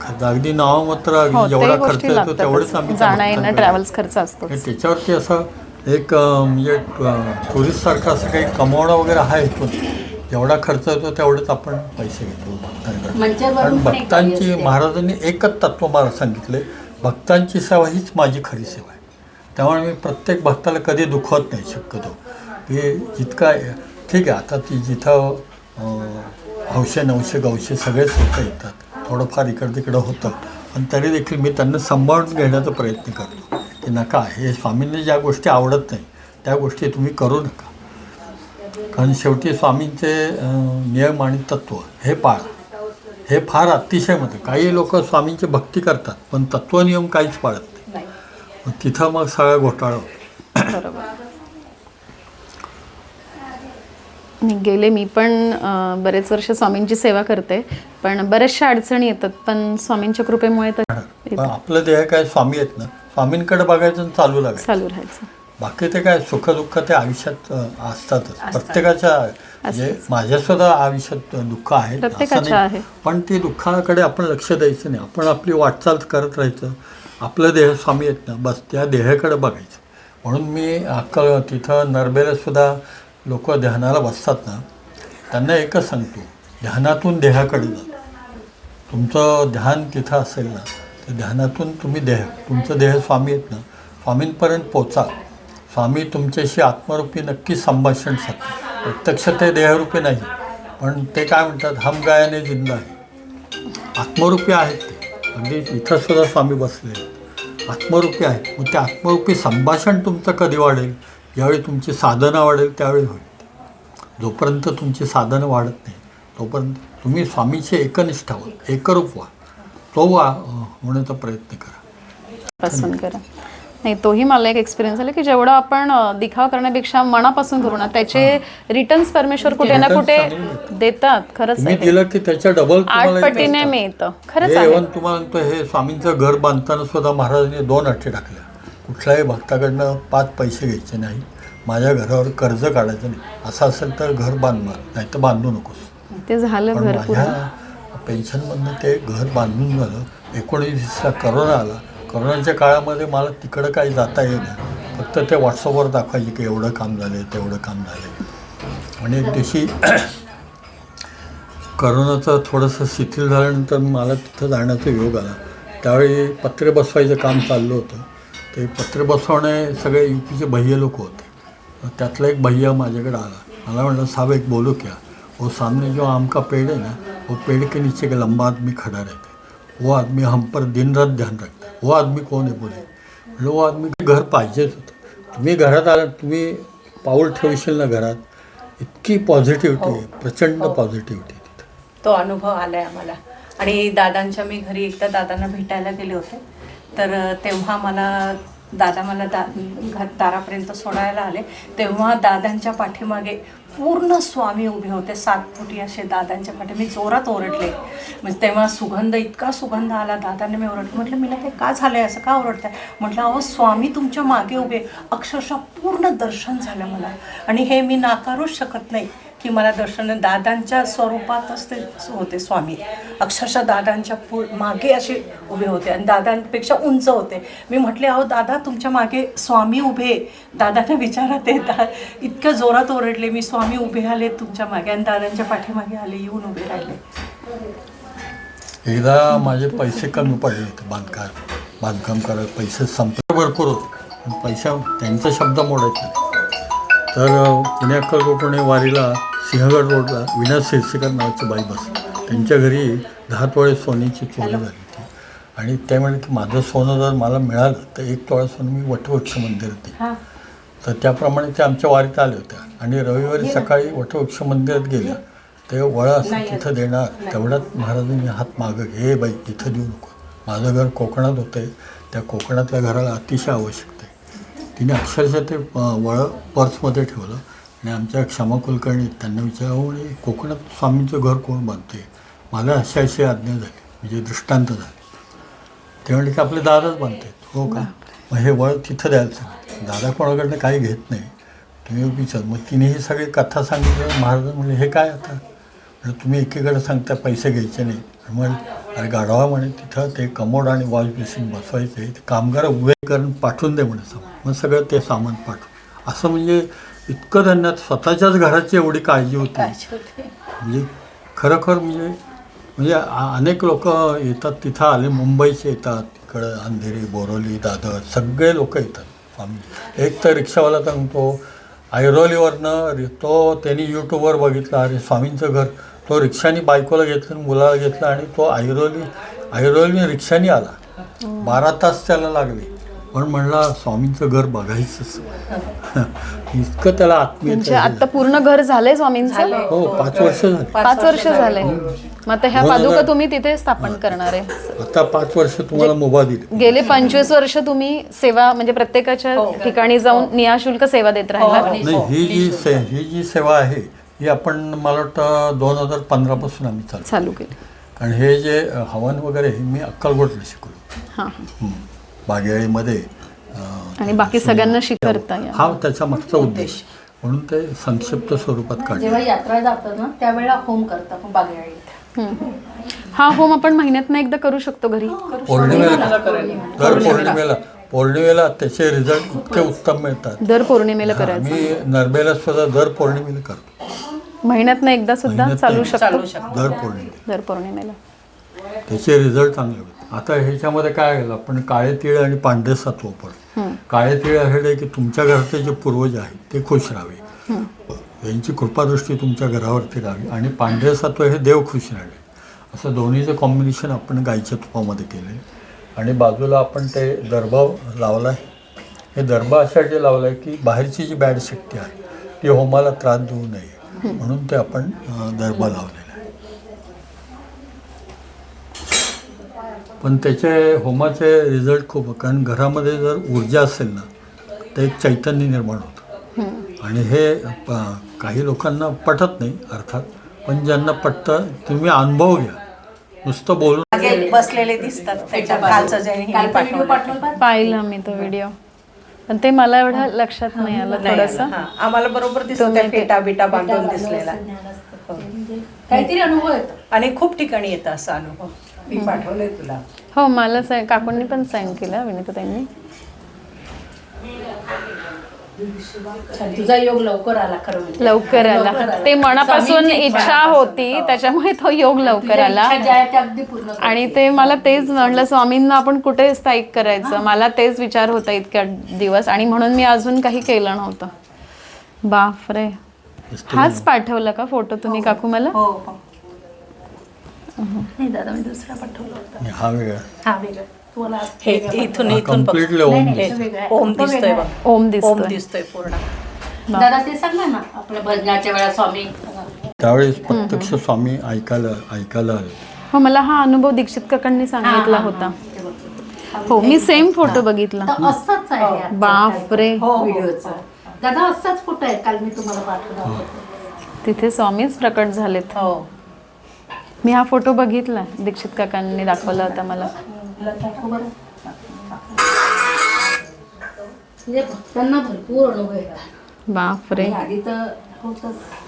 अगदी नावामात्र हो अगदी ते जेवढा खर्च गोष्टी येतो तेवढंच आम्ही लागतातच जाणं येणं ट्रॅव्हल्स खर्च असतो आणि त्याच्यावरती असं एक अं, म्हणजे टुरिस्ट सारखं असं काही कमावणं वगैरे आहे पण जेवढा खर्च येतो तेवढंच आपण पैसे घेतो. भक्तांकडे मंचावरून कारण पण एक भक्तांची असते. महाराजांनी एकच तत्व मला सांगितले भक्तांची सेवा हीच माझी खरी सेवा आहे. त्यामुळे मी प्रत्येक भक्ताला कधी दुखवत नाही शक्यतो. की जितका ठीक आहे आता ती जिथं अं, हौशे नवशे गवशे सगळेच लोक येतात. थोडंफार इकडं तिकडं होतं. पण तरी देखील मी त्यांना सांभाळून घेण्याचा प्रयत्न करतो. की नका हे स्वामींना ज्या गोष्टी आवडत नाही त्या गोष्टी तुम्ही करू नका. कारण शेवटी स्वामींचे नियम आणि तत्त्व हे पाळा हे फार अतिशय मत काही लोक स्वामींची भक्ती करतात पण तत्वनियम काहीच पाळत नाही. तिथं मग सगळं घोटाळं होतो बरोबर मी गेले मी पण बरेच वर्ष स्वामींची सेवा करते पण बऱ्याचशा अडचणी येतात पण स्वामींच्या कृपेमुळे तर आपलं देह काय स्वामी आहेत ना स्वामींकडे बघायचं चालू लागायचं. चालू राहायचं. बाकी ते काय सुखदुःख ते आयुष्यात असतातच. प्रत्येकाच्या म्हणजे माझ्या सुद्धा आयुष्यात दुःख आहे. पण ते दुःखाकडे आपण लक्ष द्यायचं नाही. आपण आपली वाटचाल करत राहायचं. आपलं देह स्वामी आहेत ना बस त्या देहाकडे बघायचं. म्हणून मी अक्कल तिथं नरबेला सुद्धा लोक ध्यानाला बसतात ना त्यांना एकच सांगतो ध्यानातून देहाकडे जा. तुमचं ध्यान तिथं असेल ना तर ध्यानातून तुम्ही देह तुमचं देह स्वामी आहेत ना स्वामींपर्यंत पोचा. स्वामी तुमच्याशी आत्मरूपी नक्की संभाषण साधतात प्रत्यक्ष ते देहरूपी नाही पण ते काय म्हणतात हम गायाने जिंदा आहे. आत्मरूपी आहेत ते. अगदी इथं सुद्धा स्वामी बसले आहेत. आत्मरूपी आहेत. मग ते आत्मरूपी संभाषण तुमचं कधी वाढेल? ज्यावेळी तुमची साधना वाढेल त्यावेळी होईल. जोपर्यंत तुमची साधनं वाढत नाही तोपर्यंत तुम्ही स्वामीचे एकनिष्ठ व्हा एकरूप व्हा. तो व्हा अं, होण्याचा प्रयत्न करा. पासून करा. नाही तोही मला एक एक्सपिरियन्स आला की जेवढं आपण दिखावा करण्यापेक्षा मनापासून करू ना त्याचे रिटर्न्स परमेश्वर कुठे ना कुठे देतात खरंच. दिलं की त्याच्या डबल आठ पटीने मिळतं. खरंच तुम्हाला हे स्वामींचं घर बांधताना सुद्धा महाराजांनी दोन अटी टाकल्या कुठल्याही भक्ताकडनं पाच पैसे घ्यायचे नाही. माझ्या घरावर कर्ज काढायचं नाही. असं असेल तर घर बांधणार नाही तर बांधू नकोस. ते झालं पण माझ्या पेन्शनमधनं ते घर बांधून झालं. एकोणीसला करोना आला. करोनाच्या काळामध्ये मला तिकडं काही जाता येत नाही. फक्त ते व्हॉट्सअपवर दाखवायचे की एवढं काम झालं तेवढं काम झालं आणि एक दिवशी करोनाचं थोडंसं शिथिल झाल्यानंतर मला तिथं जाण्याचा योग आला. त्यावेळी पत्रे बसवायचं काम चाललं होतं. ते पत्रे बसवणे सगळे यू पीचे भैया लोक होते. त्यातला एक भैया माझ्याकडे आला. मला म्हणलं साहब एक बोलो क्या? वो सामने जो आम का पेड़ है ना वो पेड़ के नीचे एक लंबा आदमी खड़ा रहता है। वो आदमी हम पर दिन रात ध्यान रखता है। वो आदमी कौन है बोले? म्हणलं, वो आदमी घर पाहिजेच होतं तुम्ही घरात आला तुम्ही पाऊल ठेवशील ना घरात? इतकी पॉझिटिव्हिटी आहे प्रचंड पॉझिटिव्हिटी तिथं. तो अनुभव आलाय आम्हाला. आणि दादांच्या मी घरी एकदा दादांना भेटायला गेले होते. तर तेव्हा मला दादा मला दा घ- दारापर्यंत सोडायला आले. तेव्हा दादांच्या पाठीमागे पूर्ण स्वामी उभे होते. सात फुटी असे दादांच्या पाठी मी जोरात ओरडले. म्हणजे तेव्हा सुगंध इतका सुगंध आला. दादांनी मी ओरडले. म्हटलं मला ते का झालं आहे असं का ओरडताय? म्हटलं अहो स्वामी तुमच्या मागे उभे. अक्षरशः पूर्ण दर्शन झालं मला. आणि हे मी नाकारूच शकत नाही. की मला दर्शन दादांच्या स्वरूपातच ते होते स्वामी. अक्षरशः दादांच्या पु मागे असे उभे होते आणि दादांपेक्षा उंच होते. मी म्हटले अहो दादा तुमच्या मागे स्वामी उभे. दादांना विचारत आहे दा इतक्या जोरात ओरडले मी स्वामी उभे आले तुमच्या मागे आणि दादांच्या पाठीमागे आले येऊन उभे राहिले. एकदा माझे पैसे कमी पडले होते बांधकाम बांधकाम करायला. पैसे संपले भरपूर होते. पण पैसा त्यांचा शब्द मोडायचा तर अ, पुणे अक्कलकोटणे वारीला सिंहगड रोडला विना शिरसेकर नावाची बाई बस त्यांच्या घरी दहा तोळे सोन्याची चोरी झाली होती. आणि ते म्हणे की माझं सोनं जर मला मिळालं तर एक तोळा सोनं मी वटवृक्ष मंदिरात देईन. हां. तर त्याप्रमाणे ते आमच्या वारीत आल्या होत्या. आणि रविवारी सकाळी वटवृक्ष मंदिरात गेल्या. ते वळा असं तिथं देणार तेवढ्यात महाराजांनी हात मागं घे. "हे बाई इथं देऊ नको. माझं घर कोकणात होतं आहे त्या कोकणातल्या घराला अतिशय आवश्यकता आहे तिने अक्षरशः ते वळं पर्समध्ये ठेवलं. आणि आमच्या क्षमा कुलकर्णी त्यांना विचारलं "अहो, म्हणे कोकणात स्वामींचं घर कोण बांधते मला अशी अशी आज्ञा झाली. म्हणजे दृष्टांत झाले. ते म्हणले की आपले दादाच बांधतात हो का? मग हे वळ तिथं द्यायला सांगितलं दादा कोणाकडनं काही घेत नाही. तुम्ही विचार मग तिने ही सगळी कथा सांगितलं. महाराज म्हणले हे काय आता? तुम्ही एकीकडे सांगता पैसे घ्यायचे नाही मग अरे गाढवा म्हणे तिथं ते कमोड आणि वॉश बेसिन बसवायचे ते कामगार उभे करून पाठवून दे म्हणे सामान. मग सगळं ते सामान पाठव असं म्हणजे इतकं त्यांना स्वतःच्याच घराची एवधी काळजी होती. म्हणजे खरोखर म्हणजे म्हणजे अनेक लोक येतात तिथं आले मुंबईचे येतात तिकडं अंधेरी बोरोली दादर सगळे लोक येतात. एक तर रिक्षावाला सांगतो ऐरोलीवरनं तो त्यांनी यूट्यूबवर बघितला अरे स्वामींचं घर तो रिक्षाने बायकोला घेतलं आणि मुलाला घेतलं आणि तो ऐरोली ऐरोली रिक्षाने आला. बारा तास त्याला लागले. पण म्हणला स्वामींचं घर बघायचंच. इतकं त्याला म्हणजे आत्मीयता आता पूर्ण घर झालंय स्वामींचं? हो पाच वर्ष झाली. पाच वर्ष झाले. मग आता ह्या हजार- पादुका तुम्ही तिथे स्थापन करणार आहे. आता पाच वर्ष तुम्हाला मुभा दिली. गेले पंचवीस वर्ष तुम्ही सेवा म्हणजे प्रत्येकाच्या ठिकाणी जाऊन नियाशुल्क सेवा देत राहिला नाही ही जी से ही जी सेवा आहे ही आपण मला वाटतं दोन हजार पंधरापासून आम्ही चालू चालू केली. कारण हे जे हवन वगैरे हे मी अक्कलकोटला शिकलो हां. हं. बागेळीमध्ये आणि बाकी सगळ्यांना शिकवता हा त्याचा मागचा उद्देश. म्हणून ते संक्षिप्त स्वरूपात काढले. जेव्हा यात्रा जातो ना त्यावेळेला होम करतात बागेळीत. हम्म. हा होम आपण महिन्यातनं एकदा करू शकतो घरी. पौर्णिमेला. दर पौर्णिमेला. पौर्णिमेला. त्याचे रिझल्ट इतके उत्तम मिळतात. दर पौर्णिमेला करायचं. मी नरबेला सुद्धा दर पौर्णिमेला करतो. महिन्यातनं एकदा सुद्धा महिन्यातनं चालू. शकतो. दर पौर्णिमेला. दर पौर्णिमेला. त्याचे रिझल्ट चांगले होते आता ह्याच्यामध्ये काय आहे आपण काळे तीळ आणि पांढरे सत्व वापरतो काळे तीळ हे की तुमच्या घरातले जे पूर्वज आहेत ते खुश राहावे. यांची कृपादृष्टी तुमच्या घरावरती राहावी आणि पांढरे सत्व हे देव खुश राहावे. असं दोन्हीचं कॉम्बिनेशन आपण गाईच्या तुपामध्ये केलं आहे आणि बाजूला आपण ते दर्भा लावला आहे हे दर्भा अशासाठी लावला आहे की बाहेरची जी बॅड शक्ती आहे ती होमाला त्रास देऊ नये. म्हणून ते आपण अं, दर्भा लावलेला आहे पण त्याचे होमाचे रिझल्ट खूप कारण घरामध्ये जर ऊर्जा असेल ना तर एक चैतन्य निर्माण होतं. आणि हे प- काही लोकांना पटत नाही अर्थात. पण ज्यांना पटतं तुम्ही अनुभव घ्या. नुसतं बोलून बसलेले दिसतात पाहिलं मी तो व्हिडिओ पण ते मला एवढं लक्षात नाही आलं थोडंसं. हा. आम्हाला बरोबर दिसत त्या फेटा बिटा बांधून दिसलेला म्हणजे काहीतरी अनुभव येतो. आणि खूप ठिकाणी येतं असा अनुभव. मी पाठवलंय तुला. हो मला सा- काकूंनी पण साईन केलं विनीता त्यांनी तुझा योग लवकर आला खरं म्हणजे. लवकर आला. ते मनापासून स्वामींची इच्छा होती त्याच्यामुळे तो योग लवकर तुझ्या आला. इच्छा ज्या आहेत त्या अगदी पूर्ण कर. आणि ते मला तेच म्हटलं स्वामींना आपण कुठे स्थायिक करायचं? मला तेच विचार होता इतक्या दिवस आणि म्हणून मी अजून काही केलं नव्हतं. बापरे. हाच पाठवला का फोटो तुम्ही काकू मला? हो हो. नाही दादा मी दुसरा पाठवला होता. आणि हा वेगळा हा वेगळा तुम्हाला आज हे वेगळा इथून इथून बघ. कम्प्लिटली होम नाही, हे तो वेगळा आहे. ओम तो दिसतोय वेगळा बघ. ओम ओम दिसतोय. दिसतोय पूर्ण. आहे. दादा ते सांगा ना आपल्या भजनाच्या वेळा स्वामी. त्यावेळेस प्रत्यक्ष स्वामी ऐकायला ऐकायला आले. हो मला हा अनुभव दीक्षित काकांनी सांगितला होता. ते बघ. हो मी सेम फोटो बघितला. तर असंच आहे बापरे. व्हिडिओचा दादा असाच फोटो आहे. काल मी तुम्हाला पाठवला होता. तिथे स्वामीच प्रकट झालेत. हो. मी हा फोटो बघितला दीक्षित काकांनी दाखवला होता मला. म्हणजे भक्तांना भरपूर अनुभव येतात. बापरे. आधी तर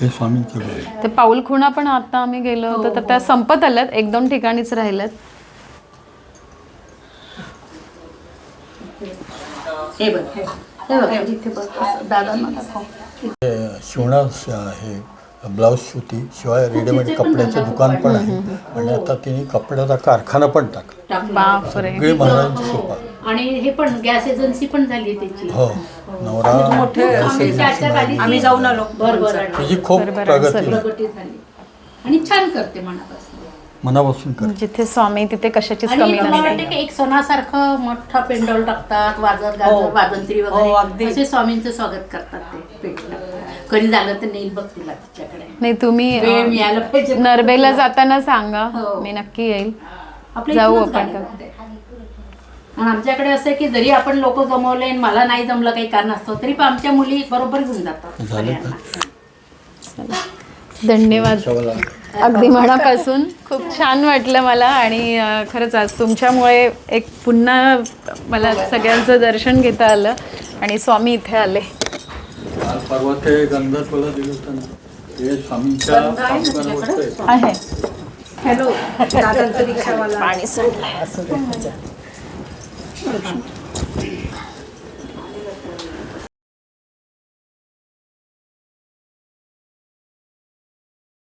हे. ते पाऊल खुणा पण आता आम्ही गेलो होतो तर त्या संपत आल्यात एक दोन ठिकाणीच राहिल्यात. हे हे हे हे शिवणा हे ब्लाऊज शिवती शिवाय रेडीमेड कपड्याचं दुकान पण आहे. आणि आता तिने कपड्याचा कारखाना पण टाकला. बापरे. सगळी महाराजांची कृपा आणि हे पण गॅस एजन्सी पण झाली त्याची. हो. नवरा आम्ही जाऊन आलो. तिची खूप प्रगती झाली. प्रगती झाली. आणि छान करते मनापासून. मनापासून कर जिथे स्वामी तिथे कशाचीच आणि कमी मला वाटतं की एक सणासारखं मोठा पेंडॉल टाकतात वाजत हो. गाजत वाजंत्री हो, वगैरे. असे स्वामींचं स्वागत करतात ते पेटलं कधी झालं तर नेईल बघ तिला तिच्याकडे नाही तुम्ही वेळ अं, मिळाला पाहिजे नरबेला जाताना सांगा हो. मी नक्की येईल आपल्या जाऊ इथूनच आपण. गाडी करते. आणि आमच्याकडे असं आहे की जरी आपण लोक जमवले आणि मला नाही जमलं काही कारण असतं तरी पण आमच्या मुली बरोबर घेऊन जातात झालं का? सगळ्यांना. धन्यवाद अगदी मनापासून खूप छान वाटलं मला आणि अं, खरंच आज तुमच्यामुळे एक पुन्हा मला सगळ्यांचं दर्शन घेता आलं आणि स्वामी इथे आले काल परवा ते दिलं होतं ना हे स्वामींच्या आहे. हॅलो दादांचं रिक्षावाला. पाणी सुटलंय